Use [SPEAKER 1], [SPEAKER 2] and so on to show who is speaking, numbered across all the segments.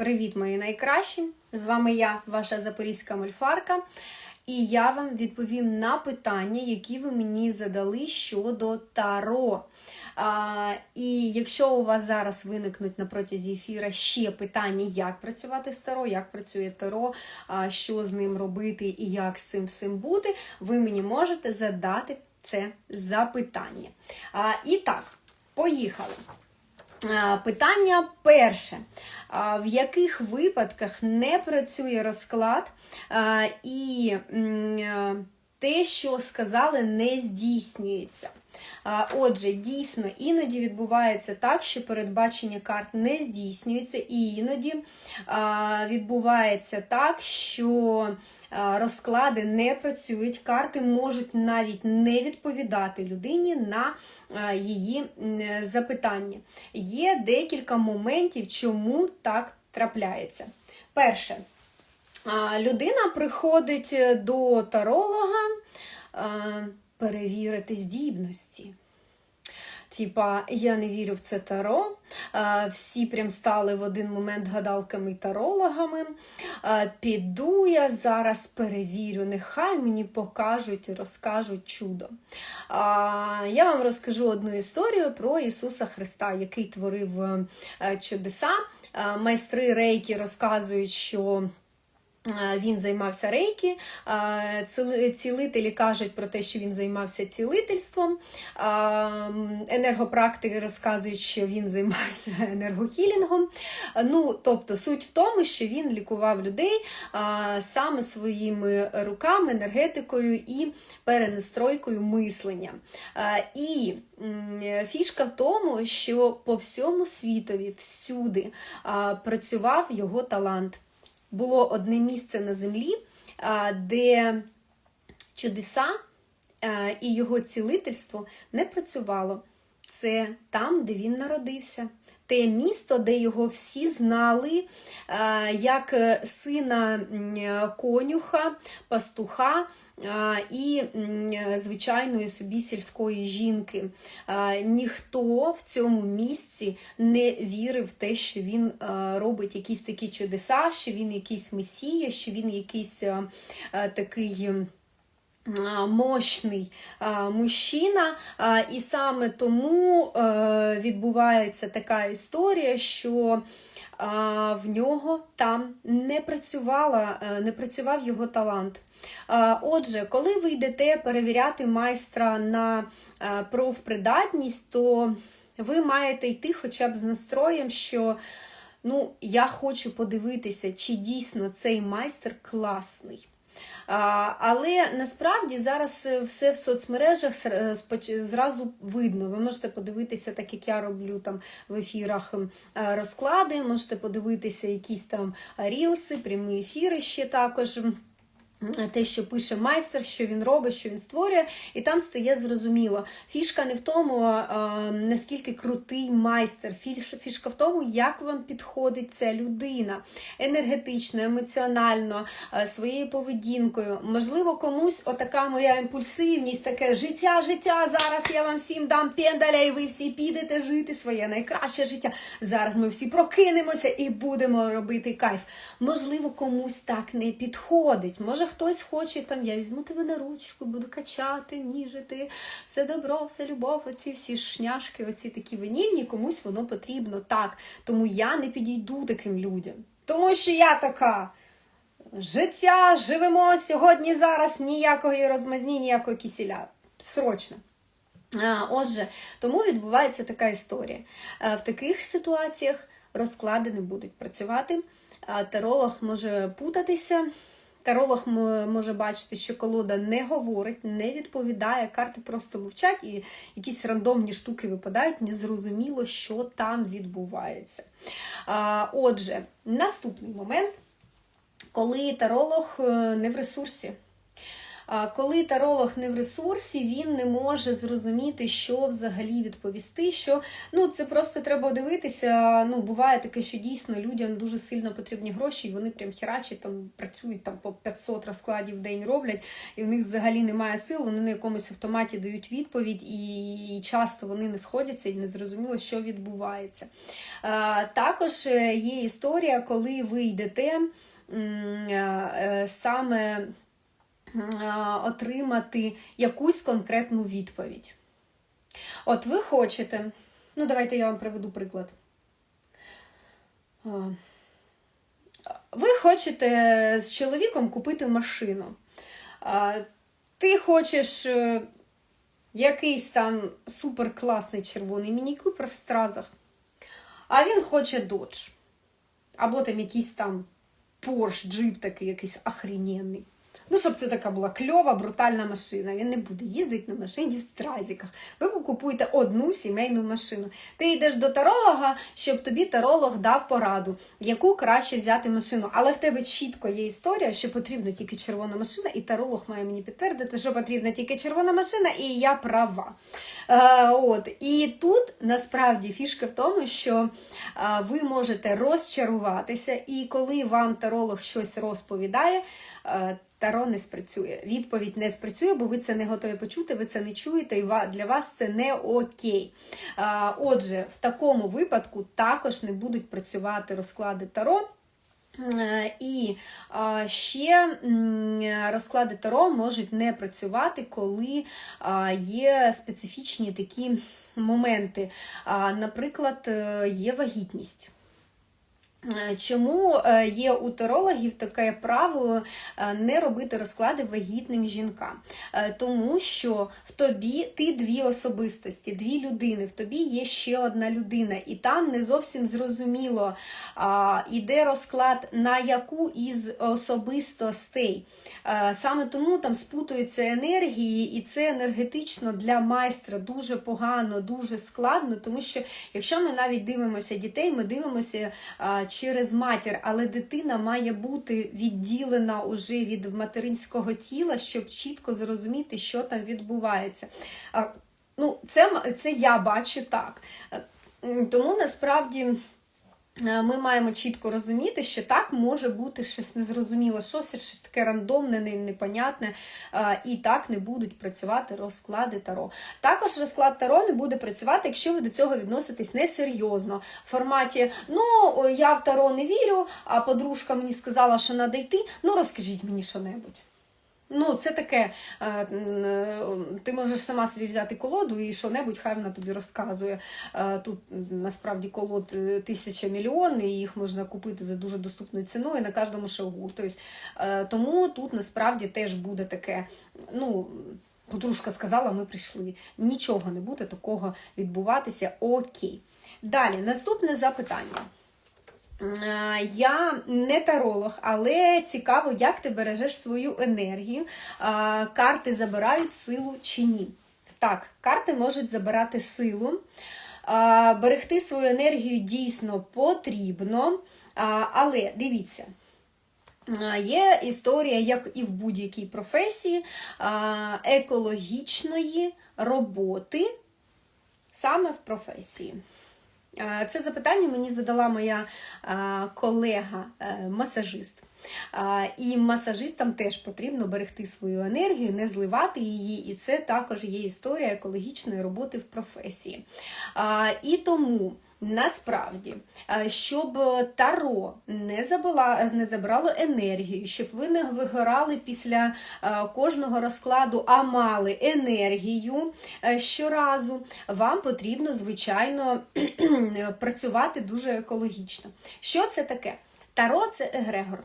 [SPEAKER 1] Привіт, мої найкращі! З вами я, ваша запорізька мольфарка, і я вам відповім на питання, які ви мені задали щодо таро. А, І якщо у вас зараз виникнуть на протязі ефіра ще питання, як працювати з таро, як працює таро, а, що з ним робити і як з цим всім бути, ви мені можете задати це запитання. А, І так, поїхали. А, Питання перше. В яких випадках не працює розклад і е, те, що сказали, не здійснюється? Отже, дійсно, іноді відбувається так, що передбачення карт не здійснюється, і іноді відбувається так, що розклади не працюють, карти можуть навіть не відповідати людині на її запитання. Є декілька моментів, чому так трапляється. Перше, людина приходить до таролога перевірити здібності. Типа, я не вірю в це таро. Всі прям стали в один момент гадалками і тарологами. Піду я зараз перевірю, нехай мені покажуть і розкажуть чудо. Я вам розкажу одну історію про Ісуса Христа, який творив е, чудеса. Майстри рейки розказують, що. Е, Він займався рейки, е, цілителі кажуть про те, що він займався цілительством. е, Енергопрактики розказують, що він займався енергохілінгом. Ну, тобто, суть в тому, що він лікував людей саме своїми руками, енергетикою і перенастройкою мислення. І фішка в тому, що по всьому світові, всюди працював його талант було одне місце на землі, де чудеса і його цілительство не працювало. Це там, де він народився. Те місто, де його всі знали, як е, сина е, конюха, пастуха і е, звичайної собі сільської жінки. Ніхто в цьому місці не вірив в те, що він е, робить якісь такі чудеса, що він якийсь месія, що він якийсь е, е, такий. Мощний мужчина, і саме тому е, відбувається така історія, що в нього там не працювала, е, не працював його талант. Отже, коли ви йдете перевіряти майстра на е, профпридатність, то ви маєте йти хоча б з настроєм, що ну, я хочу подивитися, чи дійсно цей майстер класний. Але насправді зараз е, все в соцмережах е, зразу видно. Ви можете подивитися, так як я роблю там в ефірах е, розклади, можете подивитися якісь там рілси, прямі ефіри ще також. М, те, що пише майстер, що він робить, що він створює, і там стає зрозуміло. Фішка не в тому, а, наскільки крутий майстер, фішка в тому, як вам підходить ця людина енергетично, емоціонально, а, своєю поведінкою. Можливо, комусь отака моя імпульсивність, таке життя, життя. Зараз я вам всім дам пендаля, і ви всі підете жити своє найкраще життя. Зараз ми всі прокинемося і будемо робити кайф. Можливо, комусь так не підходить. Може, хтось хоче там, я візьму тебе на ручку, буду качати, ніжити, все добро, все любов, оці всі шняшки, оці такі ванільні, комусь воно потрібно так. Тому я не підійду таким людям. Тому що я така. Життя, живемо сьогодні, зараз, ніякої розмазні, ніякого кисіля. Срочно. Отже, тому відбувається така історія. Е, В таких ситуаціях розклади не будуть працювати. а Таролог може путатися. Таролог може бачити, що колода не говорить, не відповідає, карти просто мовчать, і якісь рандомні штуки випадають, незрозуміло, що там відбувається. Отже, наступний момент, коли таролог е, не в ресурсі. Коли таролог не в ресурсі, він не може зрозуміти, що взагалі відповісти. Що ну це просто треба дивитися. Ну буває таке, що дійсно людям дуже сильно потрібні гроші, і вони прям херачать, там працюють там по 500 розкладів в день роблять, і в них взагалі немає сил. Вони на якомусь автоматі дають відповідь, і часто вони не сходяться і не зрозуміло, що відбувається. Також е, є історія, коли ви йдете е, саме е, отримати якусь конкретну відповідь. От ви хочете, ну давайте я вам приведу приклад. Ви хочете з чоловіком купити машину. Ти хочеш е, якийсь там суперкласний червоний міні-купер в стразах, а він хоче додж. Або там якийсь там Порш, джип такий якийсь охрененний. Ну, щоб це така була кльова, брутальна машина. Він не буде їздити на машині в стразіках. Ви купуєте одну сімейну машину. Ти йдеш до таролога, щоб тобі таролог дав пораду, яку краще взяти машину. Але в тебе чітко є історія, що потрібна тільки червона машина, і таролог має мені підтвердити, що потрібна тільки червона машина, і я права. Е, от. І тут насправді фішка в тому, що е, ви можете розчаруватися, і коли вам таролог щось розповідає, е, Таро не спрацює. Відповідь не спрацює, бо ви це не готові почути, ви це не чуєте, і для вас це не окей. Отже, в такому випадку також не будуть працювати розклади Таро. Е, І ще розклади Таро можуть не працювати, коли є специфічні такі моменти. Наприклад, е, є вагітність. Е, чому е, є у тарологів таке правило е, не робити розклади вагітним жінкам? Тому що в тобі ти дві особистості, дві людини, в тобі є ще одна людина, і там не зовсім зрозуміло іде розклад на яку із особистостей. Саме тому там спутуються енергії, і це енергетично для майстра дуже погано, дуже складно, тому що якщо ми навіть дивимося дітей, ми дивимося через матір, але дитина має бути відділена уже від материнського тіла, щоб чітко зрозуміти, що там відбувається. Ну, Це, Це я бачу так. Тому насправді. Е, ми маємо чітко розуміти, що так може бути щось незрозуміле, щось, щось таке рандомне, непонятне, е, і так не будуть працювати розклади таро. Також розклад таро не буде працювати, якщо ви до цього відноситесь несерйозно. В форматі, ну, я в таро не вірю, а подружка мені сказала, що треба йти, ну розкажіть мені що-небудь. Ну, це таке, е, е, ти можеш сама собі взяти колоду і що-небудь, хай вона тобі розказує. Е, тут насправді колод тисяча мільйон, і їх можна купити за дуже доступною ціною на кожному шагу. Тобто, тому тут насправді теж буде таке. ну, Подружка сказала, ми прийшли. Нічого не буде такого відбуватися. Окей. Далі, наступне запитання. Е, я не таролог, але цікаво, як ти бережеш свою енергію. Е, карти забирають силу чи ні. Так, карти можуть забирати силу. Е, берегти свою енергію дійсно потрібно. Але дивіться. Є історія, як і в будь-якій професії, екологічної роботи саме в професії. Це запитання мені задала моя колега-масажист. Е, і масажистам теж потрібно берегти свою енергію, не зливати її, і це також є історія екологічної роботи в професії. І тому. Насправді, е, щоб таро не забрала, не забрало енергію, щоб ви не вигорали після е, кожного розкладу, а мали енергію е, щоразу, вам потрібно, звичайно, працювати дуже екологічно. Що це таке? Таро це егрегор.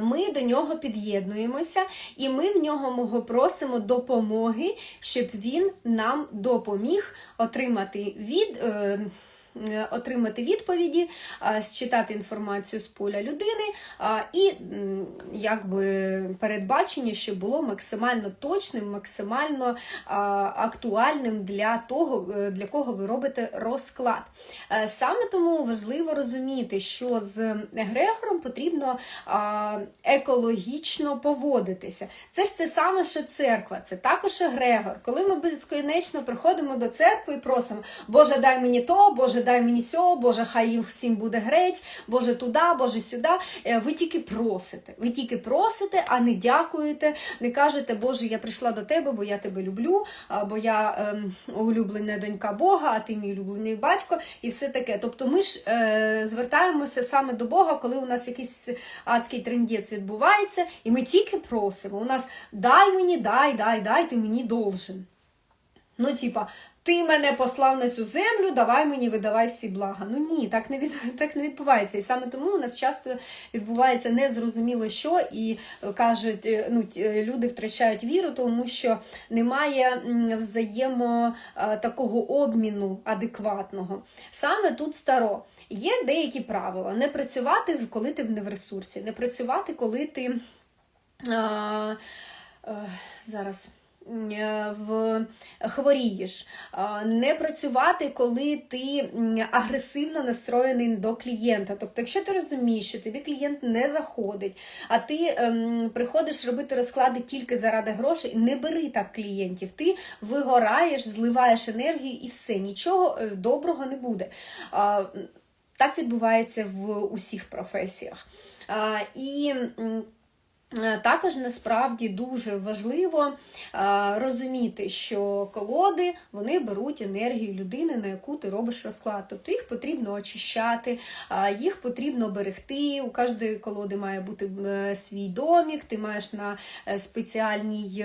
[SPEAKER 1] Ми до нього під'єднуємося, і ми в нього просимо допомоги, щоб він нам допоміг отримати від е, отримати відповіді, е, считати інформацію з поля людини е, і якби передбачення, щоб було максимально точним, максимально е, актуальним для того, е, для кого ви робите розклад. Е, Саме тому важливо розуміти, що з егрегором потрібно екологічно поводитися. Це ж те саме, що церква, це також егрегор. Коли ми безконечно приходимо до церкви і просимо, Боже, дай мені то, Боже, дай мені сьо, Боже, хай їм всім буде грець, Боже, туди, Боже, сюди. Е, Ви тільки просите. Ви тільки просите, а не дякуєте, не кажете, Боже, я прийшла до тебе, бо я тебе люблю, бо я ем, улюблена донька Бога, а ти мій улюблений батько, і все таке. Тобто ми ж е, звертаємося саме до Бога, коли у нас якийсь адський трендець відбувається, і ми тільки просимо. У нас дай мені, дай, дай, дай, ти мені должен. Ну, типа, ти мене послав на цю землю, давай мені видавай всі блага. Ну ні, так не від, так не відбувається. І саме тому у нас часто відбувається незрозуміло що, і е, кажуть, е, ну е, люди втрачають віру, тому що немає взаємо такого обміну адекватного. Саме тут старо. Є деякі правила: не працювати, коли ти не в ресурсі, не працювати, коли ти. А, е, зараз. Е, В хворієш, не працювати, коли ти агресивно настроєний до клієнта. Тобто, якщо ти розумієш, що тобі клієнт не заходить, а ти ем, приходиш робити розклади тільки заради грошей, не бери так клієнтів. Ти вигораєш, зливаєш енергію і все, нічого е, доброго не буде. Так відбувається в усіх професіях. І Також насправді дуже важливо е, розуміти, що колоди вони беруть енергію людини, на яку ти робиш розклад. Тобто їх потрібно очищати, е, їх потрібно берегти. У кожної колоди має бути е, свій домік, ти маєш на е, спеціальній.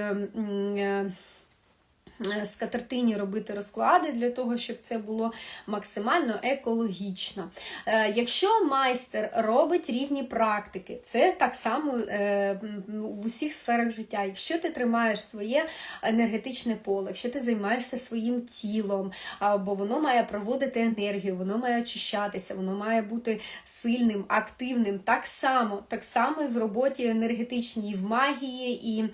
[SPEAKER 1] Е, скатертині робити розклади для того, щоб це було максимально екологічно. Е, Якщо майстер робить різні практики, це так само е, в усіх сферах життя. Якщо ти тримаєш своє енергетичне поле, якщо ти займаєшся своїм тілом, або воно має проводити енергію, воно має очищатися, воно має бути сильним, активним. Так само, так само і в роботі енергетичній, і в магії, і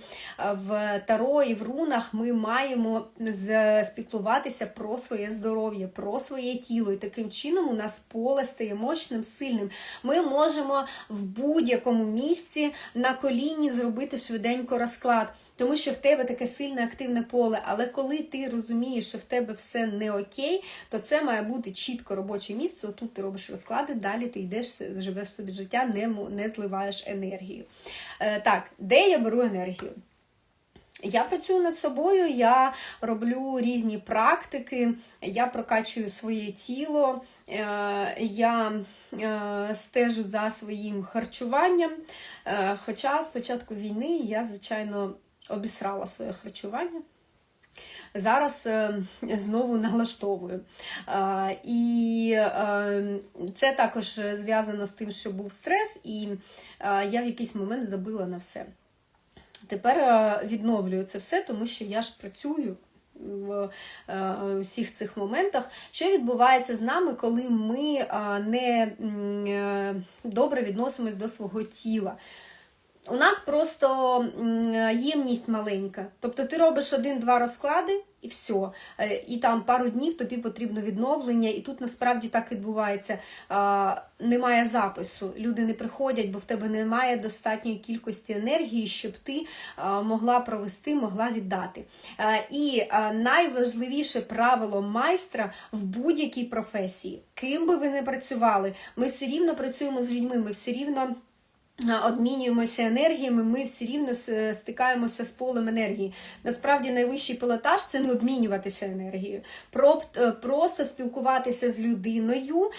[SPEAKER 1] в таро, і в рунах ми маємо з- спіклуватися про своє здоров'я, про своє тіло. І таким чином у нас поле стає мощним, сильним. Ми можемо в будь-якому місці на коліні зробити швиденько розклад, тому що в тебе таке сильне активне поле. Але коли ти розумієш, що в тебе все не окей, то це має бути чітко робоче місце. Отут ти робиш розклади, далі ти йдеш, живеш собі життя, не, не зливаєш енергію. Е, так, де я беру енергію? Я працюю над собою, я роблю різні практики, я прокачую своє тіло, е, я е, стежу за своїм харчуванням. Е, Хоча з початку війни я, звичайно, обісрала своє харчування. Зараз знову налаштовую. І це також зв'язано з тим, що був стрес, і я в якийсь момент забила на все. Тепер е, відновлюю це все, тому що я ж працюю в е, усіх цих моментах. Що відбувається з нами, коли ми е, не добре відносимось до свого тіла? У нас просто ємність маленька. Тобто ти робиш один-два розклади і все. Е, І там пару днів тобі потрібно відновлення, і тут насправді так відбувається. Немає запису. Люди не приходять, бо в тебе немає достатньої кількості енергії, щоб ти могла провести, могла віддати. І найважливіше правило майстра в будь-якій професії, ким би ви не працювали, ми все рівно працюємо з людьми, ми все рівно. Обмінюємося енергіями, ми все рівно стикаємося з полем енергії. Насправді найвищий пілотаж це не обмінюватися енергією, е, просто спілкуватися з людиною,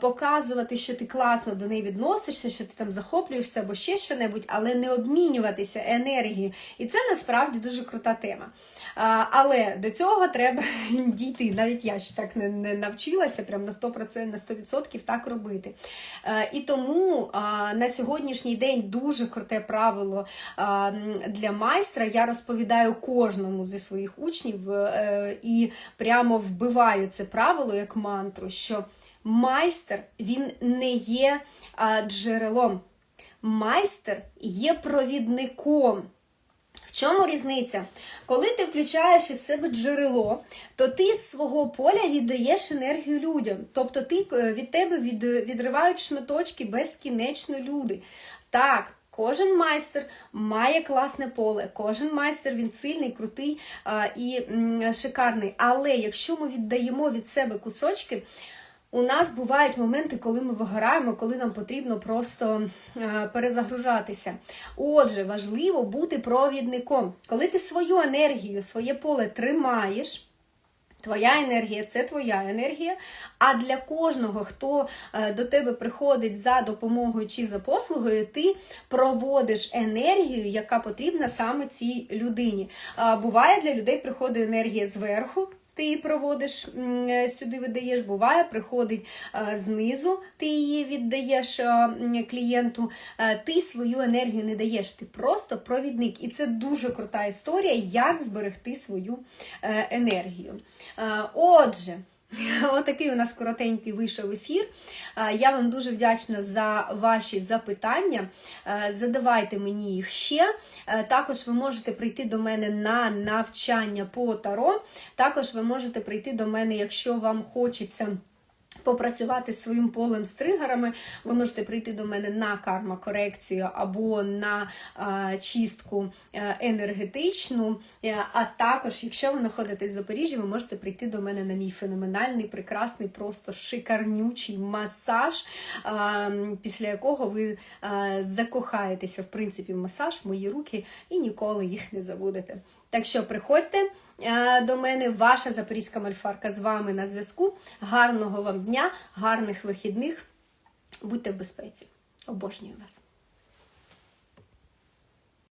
[SPEAKER 1] показувати, що ти класно до неї відносишся, що ти там захоплюєшся або ще що-небудь, але не обмінюватися енергією. І це насправді дуже крута тема. Але до цього треба дійти. Навіть я ще так не, не навчилася прям на 100%, на 100% так робити. Е, І тому на сьогоднішній сьогоднішній день дуже круте правило для майстра. Я розповідаю кожному зі своїх учнів е, і прямо вбиваю це правило як мантру, що майстер він не є джерелом. Майстер є провідником. Чому різниця? Коли ти включаєш із себе джерело, то ти з свого поля віддаєш енергію людям. Тобто ти е, від тебе від, відривають шматочки безкінечно люди. Так. Кожен майстер має класне поле, кожен майстер він сильний, крутий і шикарний. Але якщо ми віддаємо від себе кусочки, у нас бувають моменти, коли ми вигораємо, коли нам потрібно просто е, перезагружатися. Отже, важливо бути провідником. Коли ти свою енергію, своє поле тримаєш. Твоя енергія це твоя енергія. А для кожного, хто е, до тебе приходить за допомогою чи за послугою, ти проводиш енергію, яка потрібна саме цій людині. Буває для людей приходить енергія зверху. Ти її проводиш е, сюди, видаєш, буває, приходить е, знизу, ти її віддаєш е, клієнту. Ти свою енергію не даєш, ти просто провідник. І це дуже крута історія, як зберегти свою енергію. Отже. Отакий у нас коротенький вийшов ефір. Е, Я вам дуже вдячна за ваші запитання. Е, Задавайте мені їх ще. Е, Також ви можете прийти до мене на навчання по таро. Також ви можете прийти до мене, якщо вам хочеться. Попрацювати з своїм полем з тригерами, ви можете прийти до мене на карма-корекцію або на е, чистку е, енергетичну. Е, а також, якщо ви знаходитесь в Запоріжжі, ви можете прийти до мене на мій феноменальний, прекрасний, просто шикарнючий масаж, е, після якого ви е, закохаєтеся в принципі в масаж, в мої руки і ніколи їх не забудете. Так що приходьте е, до мене, ваша запорізька мальфарка з вами на зв'язку. Гарного вам дня, гарних вихідних. Будьте в безпеці. Обожнюю вас!